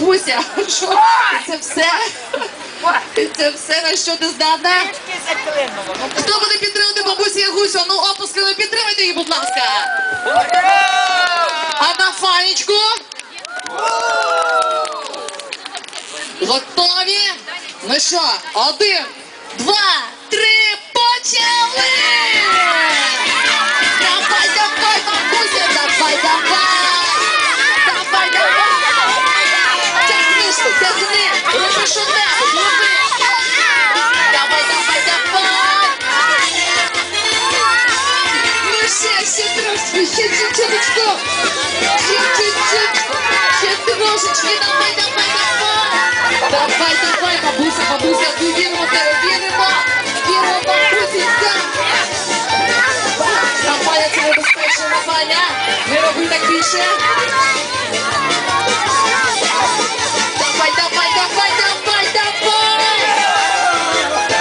Бабуся, що? Це все? Це все на що ти здатна? Хто буде підтримувати бабусі Ягусю? Ну, оплесками підтримайте її, будь ласка. А на фанечку? Готові? Ну що, один, два, три, Siedźcie cioteczko! Siedźcie, siedźcie, proszę, dawaj, dawaj, dawaj! Dawaj, dawaj, babusia, babusia, tu wierma, teraz wierma! Wierma, babusiska! Dawaj, ja cię dostaję, szanowania! Nie robi tak pisze!